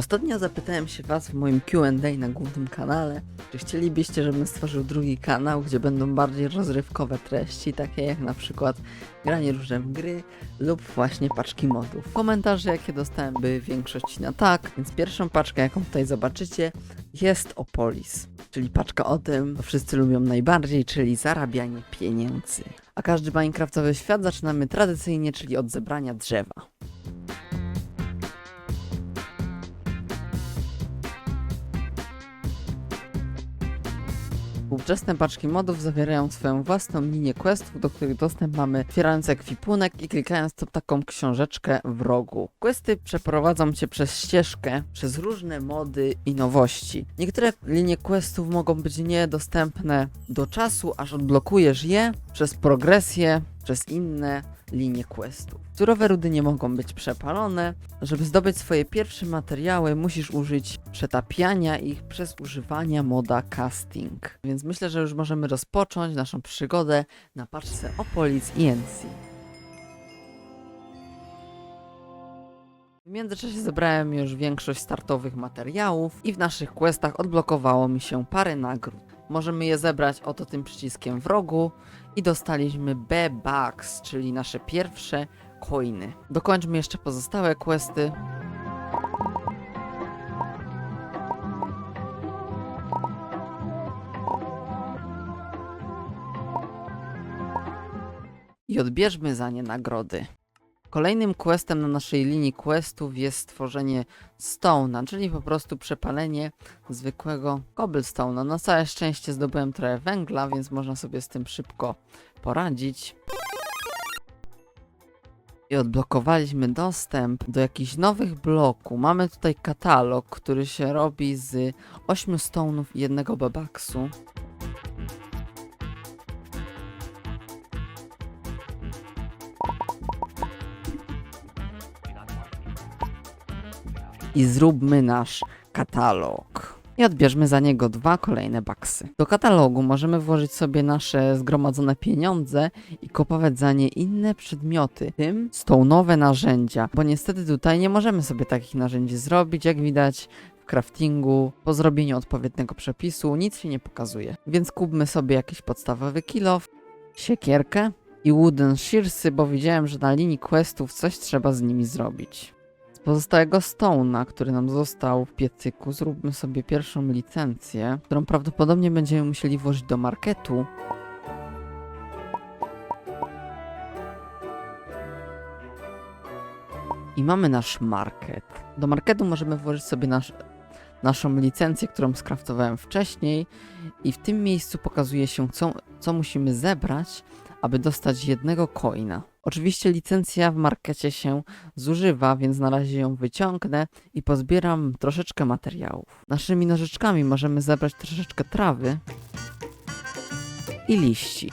Ostatnio zapytałem się Was w moim QA na głównym kanale, czy chcielibyście, żebym stworzył drugi kanał, gdzie będą bardziej rozrywkowe treści, takie jak na przykład granie różne w gry lub właśnie paczki modów. Komentarze, jakie dostałem, były w większości na tak, więc pierwszą paczkę, jaką tutaj zobaczycie, jest o Polis, czyli paczka o tym, co wszyscy lubią najbardziej, czyli zarabianie pieniędzy. A każdy Minecraftowy świat zaczynamy tradycyjnie, czyli od zebrania drzewa. Współczesne paczki modów zawierają swoją własną linię questów, do których dostęp mamy otwierając ekwipunek i klikając tą taką książeczkę w rogu. Questy przeprowadzą cię przez ścieżkę, przez różne mody i nowości. Niektóre linie questów mogą być niedostępne do czasu, aż odblokujesz je przez progresję, przez inne linie questów. Surowe rudy nie mogą być przepalone. Żeby zdobyć swoje pierwsze materiały, musisz użyć przetapiania ich przez używania moda casting. Więc myślę, że już możemy rozpocząć naszą przygodę na paczce Opolis INC. W międzyczasie zebrałem już większość startowych materiałów i w naszych questach odblokowało mi się parę nagród. Możemy je zebrać oto tym przyciskiem w rogu i dostaliśmy B-Bucks, czyli nasze pierwsze coiny. Dokończmy jeszcze pozostałe questy. I odbierzmy za nie nagrody. Kolejnym questem na naszej linii questów jest stworzenie stone'a, czyli po prostu przepalenie zwykłego cobblestone'a. Na całe szczęście zdobyłem trochę węgla, więc można sobie z tym szybko poradzić. I odblokowaliśmy dostęp do jakichś nowych bloków. Mamy tutaj katalog, który się robi z 8 stone'ów i jednego bebaksu. I zróbmy nasz katalog. I odbierzmy za niego dwa kolejne baksy. Do katalogu możemy włożyć sobie nasze zgromadzone pieniądze i kupować za nie inne przedmioty, tym stone'owe narzędzia, bo niestety tutaj nie możemy sobie takich narzędzi zrobić, jak widać w craftingu, po zrobieniu odpowiedniego przepisu nic się nie pokazuje. Więc kupmy sobie jakiś podstawowy kilof, siekierkę i wooden shearsy, bo widziałem, że na linii questów coś trzeba z nimi zrobić. Pozostałego Stone'a, który nam został w piecyku, zróbmy sobie pierwszą licencję, którą prawdopodobnie będziemy musieli włożyć do marketu. I mamy nasz market. Do marketu możemy włożyć sobie nasz, naszą licencję, którą skraftowałem wcześniej i w tym miejscu pokazuje się, co, co musimy zebrać, aby dostać jednego coina. Oczywiście licencja w markecie się zużywa, więc na razie ją wyciągnę i pozbieram troszeczkę materiałów. Naszymi nożyczkami możemy zebrać troszeczkę trawy i liści.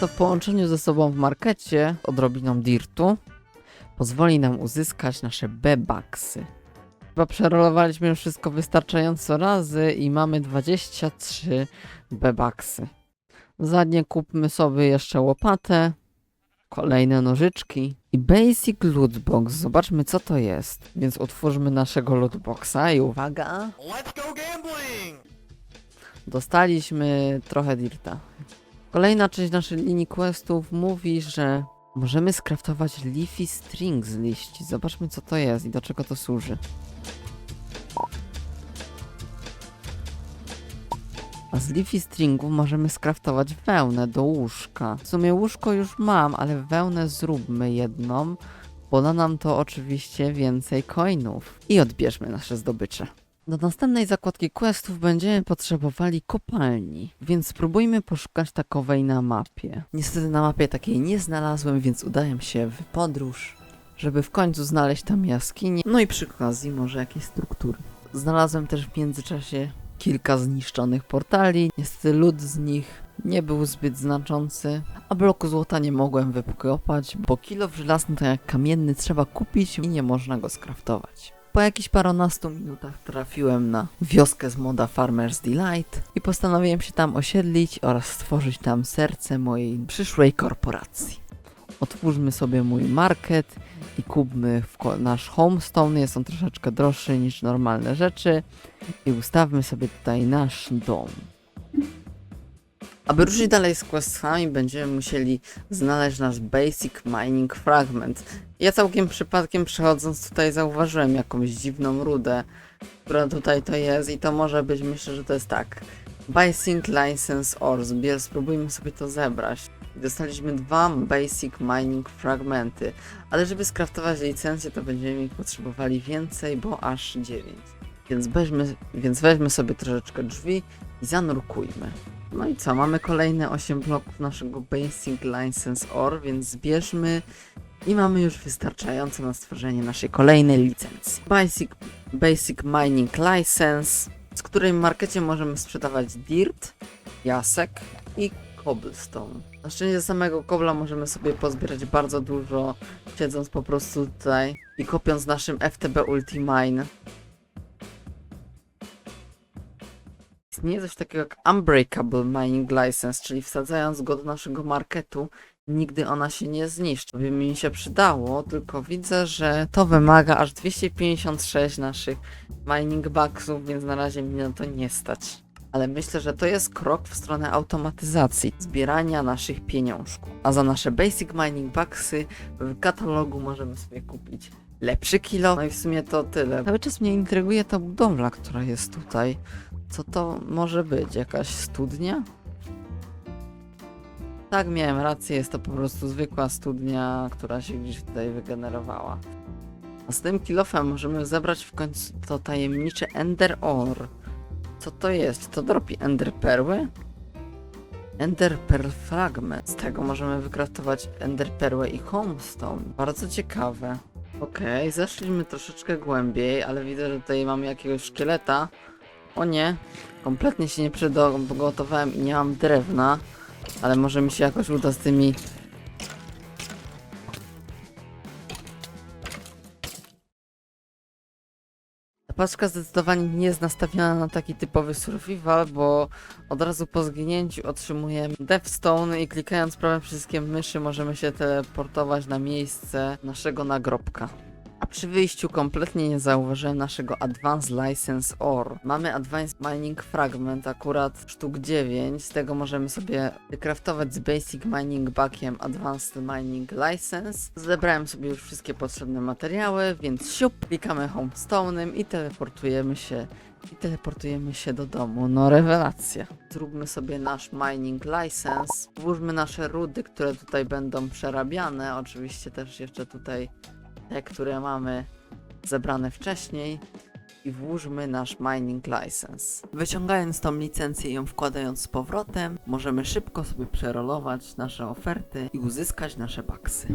To w połączeniu ze sobą w markecie odrobiną dirtu pozwoli nam uzyskać nasze B-Bucksy. Chyba przerolowaliśmy już wszystko wystarczająco razy i mamy 23 B-Bucksy. Za nie kupmy sobie jeszcze łopatę, kolejne nożyczki i Basic Lootbox. Zobaczmy co to jest. Więc otwórzmy naszego lootboxa i uwaga, Let's go gambling! dostaliśmy trochę dirta. Kolejna część naszej linii questów mówi, że możemy skraftować leafy string z liści. Zobaczmy co to jest i do czego to służy. A z leafy stringów możemy skraftować wełnę do łóżka. W sumie łóżko już mam, ale wełnę zróbmy jedną. Poda nam to oczywiście więcej coinów. I odbierzmy nasze zdobycze. Do następnej zakładki questów będziemy potrzebowali kopalni, więc spróbujmy poszukać takowej na mapie. Niestety na mapie takiej nie znalazłem, więc udałem się w podróż, żeby w końcu znaleźć tam jaskinię, no i przy okazji może jakieś struktury. Znalazłem też w międzyczasie kilka zniszczonych portali, niestety lód z nich nie był zbyt znaczący, a bloku złota nie mogłem wykopać, bo kilo żelazny to jak kamienny trzeba kupić i nie można go skraftować. Po jakichś parunastu minutach trafiłem na wioskę z moda Farmer's Delight i postanowiłem się tam osiedlić oraz stworzyć tam serce mojej przyszłej korporacji. Otwórzmy sobie mój market i kupmy wko- nasz homestone. Jest on troszeczkę droższy niż normalne rzeczy. I ustawmy sobie tutaj nasz dom. Aby ruszyć dalej z questami, będziemy musieli znaleźć nasz basic mining fragment. Ja całkiem przypadkiem przechodząc tutaj zauważyłem jakąś dziwną rudę, która tutaj to jest i to może być, myślę, że to jest tak. Basic License Ore, spróbujmy sobie to zebrać. Dostaliśmy dwa Basic Mining Fragmenty, ale żeby skraftować licencję to będziemy ich potrzebowali więcej, bo aż 9. Więc weźmy, więc weźmy sobie troszeczkę drzwi i zanurkujmy. No i co, mamy kolejne 8 bloków naszego Basic License Ore, więc zbierzmy i mamy już wystarczająco na stworzenie naszej kolejnej licencji. Basic, Basic Mining License, z której markecie możemy sprzedawać dirt, jasek i cobblestone. Na szczęście samego kobla możemy sobie pozbierać bardzo dużo, siedząc po prostu tutaj i kopiąc naszym FTB Ultimine. Istnieje coś takiego jak Unbreakable Mining License, czyli wsadzając go do naszego marketu, nigdy ona się nie zniszczy. By mi się przydało, tylko widzę, że to wymaga aż 256 naszych mining bucksów, więc na razie mnie na to nie stać. Ale myślę, że to jest krok w stronę automatyzacji zbierania naszych pieniążków. A za nasze basic mining bucksy w katalogu możemy sobie kupić lepszy kilo. No i w sumie to tyle. Cały czas mnie intryguje ta budowla, która jest tutaj. Co to może być? Jakaś studnia? Tak, miałem rację, jest to po prostu zwykła studnia, która się gdzieś tutaj wygenerowała. A z tym kilofem możemy zebrać w końcu to tajemnicze Ender Ore. Co to jest? To dropi Ender Perły? Ender Pearl Fragment. Z tego możemy wykraftować Ender Perłę i Homestone. Bardzo ciekawe. Okej, zeszliśmy troszeczkę głębiej, ale widzę, że tutaj mamy jakiegoś szkieleta. O nie, kompletnie się nie przygotowałem i nie mam drewna. Ale może mi się jakoś uda z tymi... Ta paczka zdecydowanie nie jest nastawiona na taki typowy survival, bo od razu po zginięciu otrzymujemy Deathstone i klikając prawym przyciskiem myszy możemy się teleportować na miejsce naszego nagrobka. A przy wyjściu kompletnie nie zauważyłem naszego Advanced License Ore. Mamy Advanced Mining Fragment, akurat sztuk 9. Z tego możemy sobie wykraftować z Basic Mining Buckiem Advanced Mining License. Zebrałem sobie już wszystkie potrzebne materiały, więc siup, klikamy Homestone'em i teleportujemy się i teleportujemy się do domu. No rewelacja. Zróbmy sobie nasz mining license. Włóżmy nasze rudy, które tutaj będą przerabiane. Oczywiście też jeszcze tutaj te, które mamy zebrane wcześniej i włóżmy nasz mining license. Wyciągając tą licencję i ją wkładając z powrotem, możemy szybko sobie przerolować nasze oferty i uzyskać nasze baksy.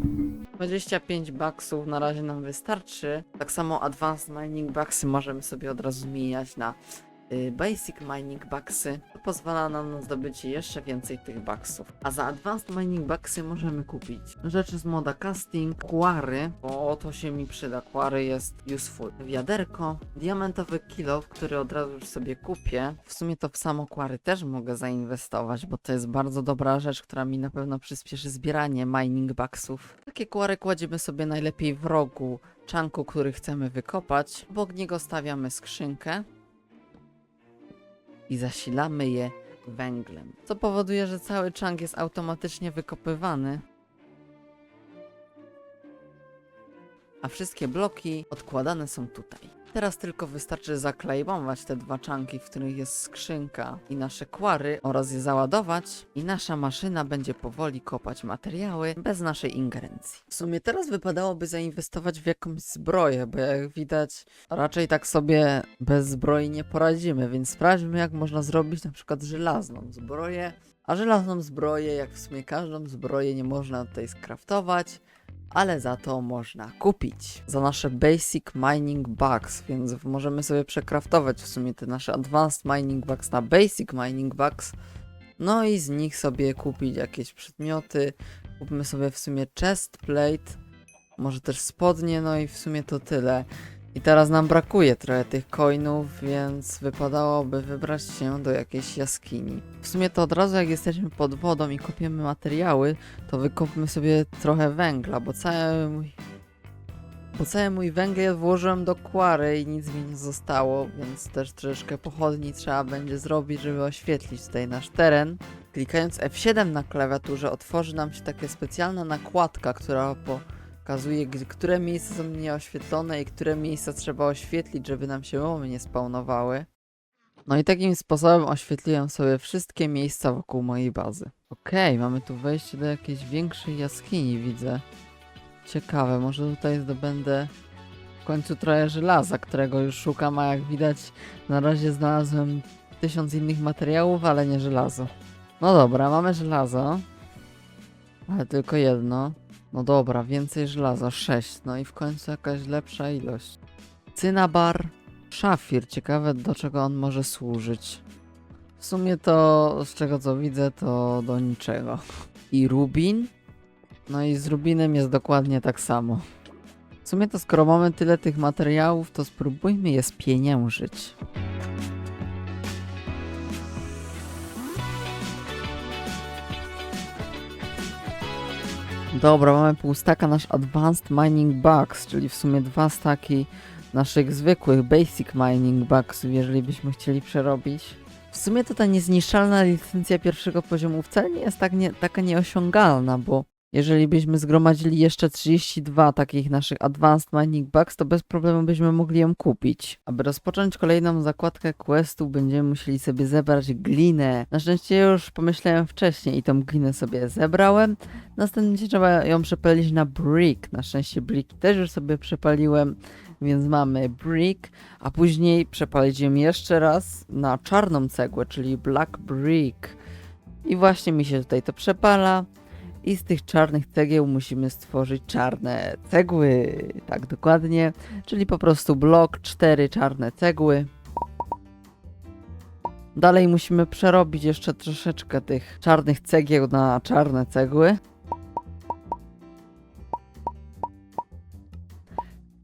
25 baksów na razie nam wystarczy. Tak samo advanced mining baksy możemy sobie od razu zmieniać na y, basic mining baksy. Pozwala nam na zdobycie jeszcze więcej tych baksów. A za advanced mining baksy możemy kupić rzeczy z moda casting, quarry, bo to się mi przyda. Quarry jest useful. Wiaderko, diamentowy kilo, który od razu już sobie kupię. W sumie to w samo quarry też mogę zainwestować, bo to jest bardzo dobra rzecz, która mi na pewno przyspieszy zbieranie mining baksów. Takie quarry kładziemy sobie najlepiej w rogu czanku, który chcemy wykopać. Obok niego stawiamy skrzynkę i zasilamy je węglem. Co powoduje, że cały czank jest automatycznie wykopywany. A wszystkie bloki odkładane są tutaj. Teraz tylko wystarczy zaklejmować te dwa czanki, w których jest skrzynka i nasze kwary oraz je załadować i nasza maszyna będzie powoli kopać materiały bez naszej ingerencji. W sumie teraz wypadałoby zainwestować w jakąś zbroję, bo jak widać raczej tak sobie bez zbroi nie poradzimy, więc sprawdźmy jak można zrobić na przykład żelazną zbroję. A żelazną zbroję, jak w sumie każdą zbroję nie można tutaj skraftować, ale za to można kupić za nasze basic mining bucks, więc możemy sobie przekraftować w sumie te nasze advanced mining bucks na basic mining bucks. No i z nich sobie kupić jakieś przedmioty. Kupmy sobie w sumie chest plate, może też spodnie, no i w sumie to tyle. I teraz nam brakuje trochę tych coinów, więc wypadałoby wybrać się do jakiejś jaskini. W sumie to od razu jak jesteśmy pod wodą i kopiemy materiały, to wykopmy sobie trochę węgla, bo cały mój Bo cały mój węgiel włożyłem do kwary i nic mi nie zostało, więc też troszeczkę pochodni trzeba będzie zrobić, żeby oświetlić tutaj nasz teren. Klikając F7 na klawiaturze otworzy nam się taka specjalna nakładka, która pokazuje, które miejsca są nieoświetlone i które miejsca trzeba oświetlić, żeby nam się łomy nie spawnowały. No i takim sposobem oświetliłem sobie wszystkie miejsca wokół mojej bazy. Okej, mamy tu wejście do jakiejś większej jaskini, widzę. Ciekawe, może tutaj zdobędę w końcu trochę żelaza, którego już szukam, a jak widać na razie znalazłem tysiąc innych materiałów, ale nie żelazo. No dobra, mamy żelazo. Ale tylko jedno. No dobra, więcej żelaza, sześć. No i w końcu jakaś lepsza ilość. Cynabar, szafir. Ciekawe do czego on może służyć. W sumie to, z czego co widzę, to do niczego. I rubin. No i z rubinem jest dokładnie tak samo. W sumie to skoro mamy tyle tych materiałów, to spróbujmy je spieniężyć. Dobra, mamy pół staka nasz Advanced Mining Bugs, czyli w sumie dwa staki naszych zwykłych Basic Mining Bugs, jeżeli byśmy chcieli przerobić. W sumie to ta niezniszczalna licencja pierwszego poziomu wcale nie jest tak nie, taka nieosiągalna, bo jeżeli byśmy zgromadzili jeszcze 32 takich naszych Advanced Mining Bugs, to bez problemu byśmy mogli ją kupić. Aby rozpocząć kolejną zakładkę questu, będziemy musieli sobie zebrać glinę. Na szczęście już pomyślałem wcześniej i tą glinę sobie zebrałem. Następnie trzeba ją przepalić na brick. Na szczęście brick też już sobie przepaliłem, więc mamy brick, a później przepalić ją jeszcze raz na czarną cegłę, czyli black brick. I właśnie mi się tutaj to przepala. I z tych czarnych cegieł musimy stworzyć czarne cegły. Tak dokładnie. Czyli po prostu blok, cztery czarne cegły. Dalej musimy przerobić jeszcze troszeczkę tych czarnych cegieł na czarne cegły.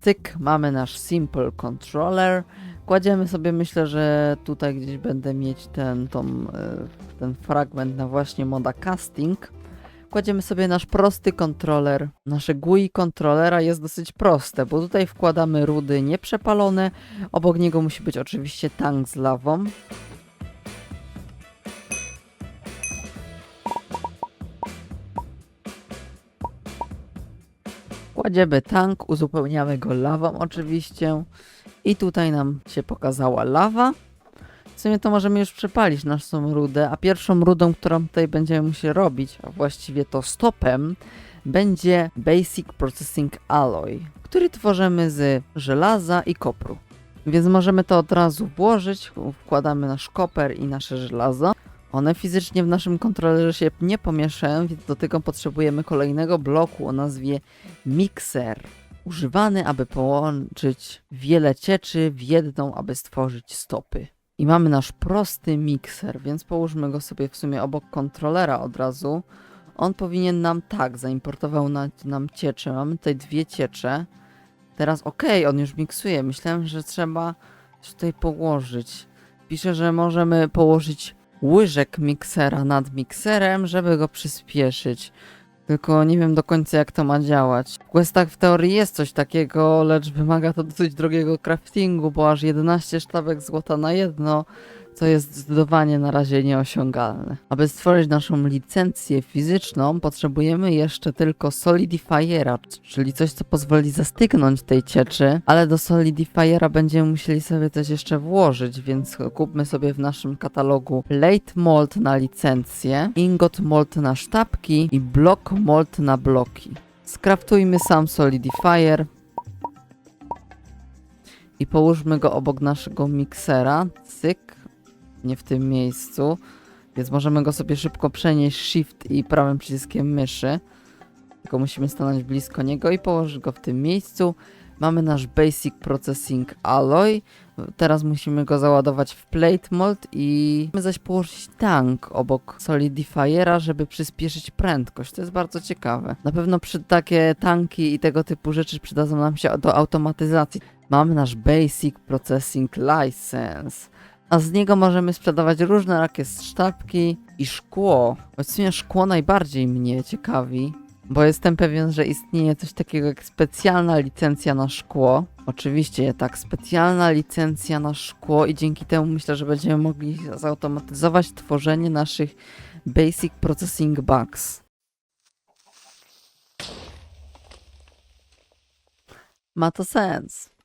Cyk, mamy nasz Simple Controller. Kładziemy sobie, myślę, że tutaj gdzieś będę mieć ten, tą, e, ten fragment na właśnie moda casting. Kładziemy sobie nasz prosty kontroler. Nasze GUI kontrolera jest dosyć proste, bo tutaj wkładamy rudy nieprzepalone. Obok niego musi być oczywiście tank z lawą. Kładziemy tank, uzupełniamy go lawą oczywiście. I tutaj nam się pokazała lawa. W sumie to możemy już przepalić naszą rudę, a pierwszą rudą, którą tutaj będziemy musieli robić, a właściwie to stopem, będzie Basic Processing Alloy, który tworzymy z żelaza i kopru. Więc możemy to od razu włożyć, wkładamy nasz koper i nasze żelazo. One fizycznie w naszym kontrolerze się nie pomieszają, więc do tego potrzebujemy kolejnego bloku o nazwie Mixer. Używany, aby połączyć wiele cieczy w jedną, aby stworzyć stopy. I mamy nasz prosty mikser, więc połóżmy go sobie w sumie obok kontrolera od razu. On powinien nam tak, zaimportował na, nam ciecze. Mamy tutaj dwie ciecze. Teraz okej, on już miksuje. Myślałem, że trzeba tutaj położyć. Pisze, że możemy położyć łyżek miksera nad mikserem, żeby go przyspieszyć. Tylko nie wiem do końca jak to ma działać. W questach w teorii jest coś takiego, lecz wymaga to dosyć drogiego craftingu, bo aż 11 sztabek złota na jedno, co jest zdecydowanie na razie nieosiągalne. Aby stworzyć naszą licencję fizyczną, potrzebujemy jeszcze tylko Solidifiera, czyli coś, co pozwoli zastygnąć tej cieczy, ale do Solidifiera będziemy musieli sobie coś jeszcze włożyć, więc kupmy sobie w naszym katalogu Plate Mold na licencję, Ingot Mold na sztabki i Block Mold na bloki. Skraftujmy sam Solidifier i połóżmy go obok naszego miksera. Cyk, nie w tym miejscu, więc możemy go sobie szybko przenieść Shift i prawym przyciskiem myszy. Tylko musimy stanąć blisko niego i położyć go w tym miejscu. Mamy nasz Basic Processing Alloy. Teraz musimy go załadować w Plate Mold i musimy zaś położyć tank obok Solidifiera, żeby przyspieszyć prędkość. To jest bardzo ciekawe. Na pewno przy takie tanki i tego typu rzeczy przydadzą nam się do automatyzacji. Mamy nasz Basic Processing License a z niego możemy sprzedawać różne rakie sztabki i szkło. W sumie szkło najbardziej mnie ciekawi. bo jestem pewien, że istnieje coś takiego jak specjalna licencja na szkło. Oczywiście tak, specjalna licencja na szkło i dzięki temu myślę, że będziemy mogli zautomatyzować tworzenie naszych Basic Processing Bugs. Ma to sens.